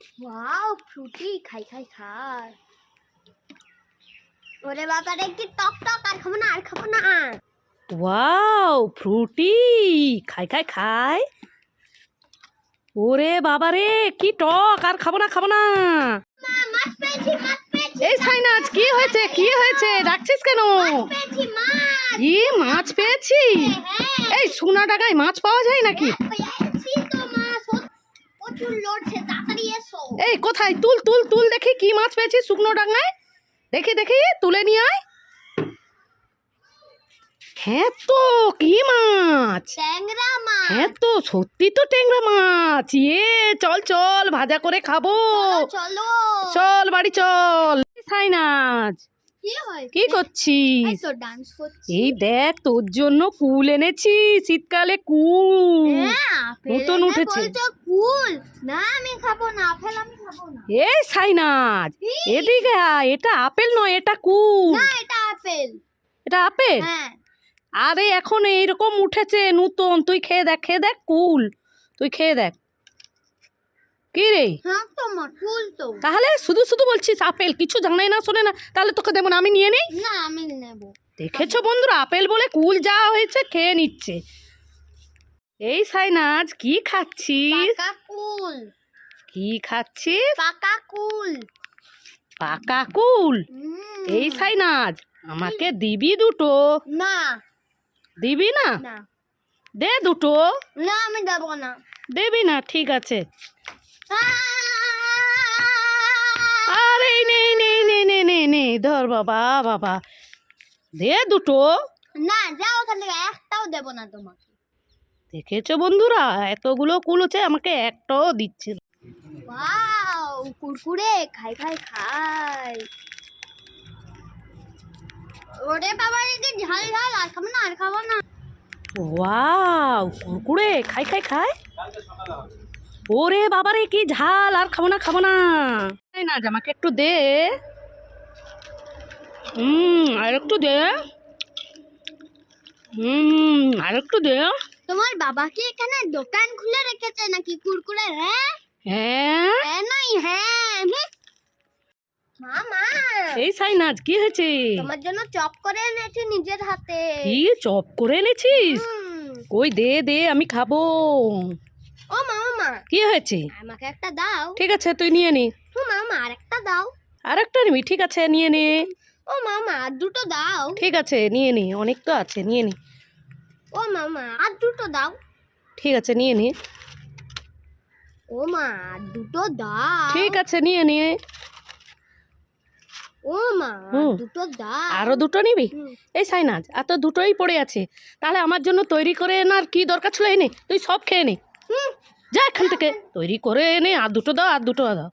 Wow Frooti খাই খাই খাই ওরে বাবা রে কি টক টক আর খাব না আর খাব না। ওয়াও ফ্রুটি খাই খাই খাই ওরে বাবা রে কি টক আর খাব না খাব না। এই সাইনাজ কি হয়েছে কি হয়েছে ডাকছিস কেন? ই মাছ পেয়েছি? হ্যাঁ এই সোনা টাকায় মাছ পাওয়া যায় নাকি পেয়েছি তো মাছ ও- প্রচুর লড়ছে তাড়াতাড়ি এসো এই কোথায়? তুল তুল তুল দেখি কি মাছ পেয়েছিস শুকনো ডাঙায়। দেখি দেখি তুলে নিয়ে আয়। হ্যাঁ তো কি মাছ? ট্যাংরা মাছ। হ্যাঁ তো সত্যি তো ট্যাংরা মাছ। ইয়ে চল চল ভাজা করে খাব। চলো, বাড়ি চল। সাইনাজ। কি করছিস? এই দেখ তোর জন্য কুল এনেছি শীতকালে কুল। হ্যাঁ নতুন উঠেছে। কুল? না আমি খাব না আপেল আমি খাব না। এই সাইনাজ এদিকে আয়, এটা আপেল নয় এটা কুল। না এটা আপেল। এটা আপেল? হ্যাঁ। আরে এখন এইরকম উঠেছে নতুন তুই খেয়ে দেখ খেয়ে দেখ কুল। তুই খেয়ে দেখ। কি রে? হ্যাঁ তাহলে শুধু শুধু বলছিস আপেল কিছু জানাই না শোনে না। তাহলে তোকে দেবো না আমি নিয়ে নেই? না আমি নেব। দেখেছ বন্ধুরা আপেল বলে কুল যা হয়েছে খেয়ে নিচ্ছে। এই সাইনাজ কি খাচ্ছিস? কুল। কি খাচ্ছিস? পাকা কুল। পাকা কুল। এই সাইনাজ আমাকে দিবি দুটো। না। দিবি না। দে দুটো। না আমি দেবো না। দেবি না ঠিক আছে! আরে নে নে নে নে নে নে ধর বাবা বাবা। দে দুটো। না যাও ওখান থেকে একটাও দেবো না তোমাকে। দেখেছ বন্ধুরা এতগুলো কুল হচ্ছে আমাকে একটাও দিচ্ছে। ওয়াও কুরকুরে খাই খাই খাই। ওরে বাবা যদি ঝাল ঝাল আর খাব না আর খাব না। ওয়াও কুরকুরে খাই খাই খাই। ওরে বাবারে কি ঝাল আর খাব না খাব না। এই না আমাকে একটু দে। হুম আর একটু দে। হুম আর একটু দে। তোমার বাবা কি এখানে দোকান খুলে রেখেছে নাকি কুরকুরে হ্যাঁ? হ্যাঁ? হ্যাঁ নাই হ্যাঁ। মামা এই সাইনাজ কি হয়েছে? তোমার জন্য চপ করে এনেছি নিজের হাতে। কি চপ করে এনেছিস? কই দে দে আমি খাব। ও মামা কি হয়েছে? আমাকে একটা দাও। ঠিক আছে তুই নিয়ে নে। ও মামা আরেকটা দাও। আর একটা নিবি ঠিক আছে নিয়ে নে। ও মামা আর দুটো দাও। ঠিক আছে নিয়ে নে অনেক তো আছে নিয়ে নে। ও মামা আর দুটো দাও। ঠিক আছে নিয়ে নে। ও মা আর দুটো দাও। ঠিক আছে নিয়ে নিয়ে ও মা হুম। দুটো দাও। আরও দুটো নিবি? হুম। এই সাইনাজ আর তো দুটোই পড়ে আছে। তাহলে আমার জন্য তৈরি করে এনার কি দরকার ছিল? এনে তুই সব খেয়ে নে। হুম। যা এখান থেকে। তৈরি করে এনে আর দুটো দাও আর দুটো দাও।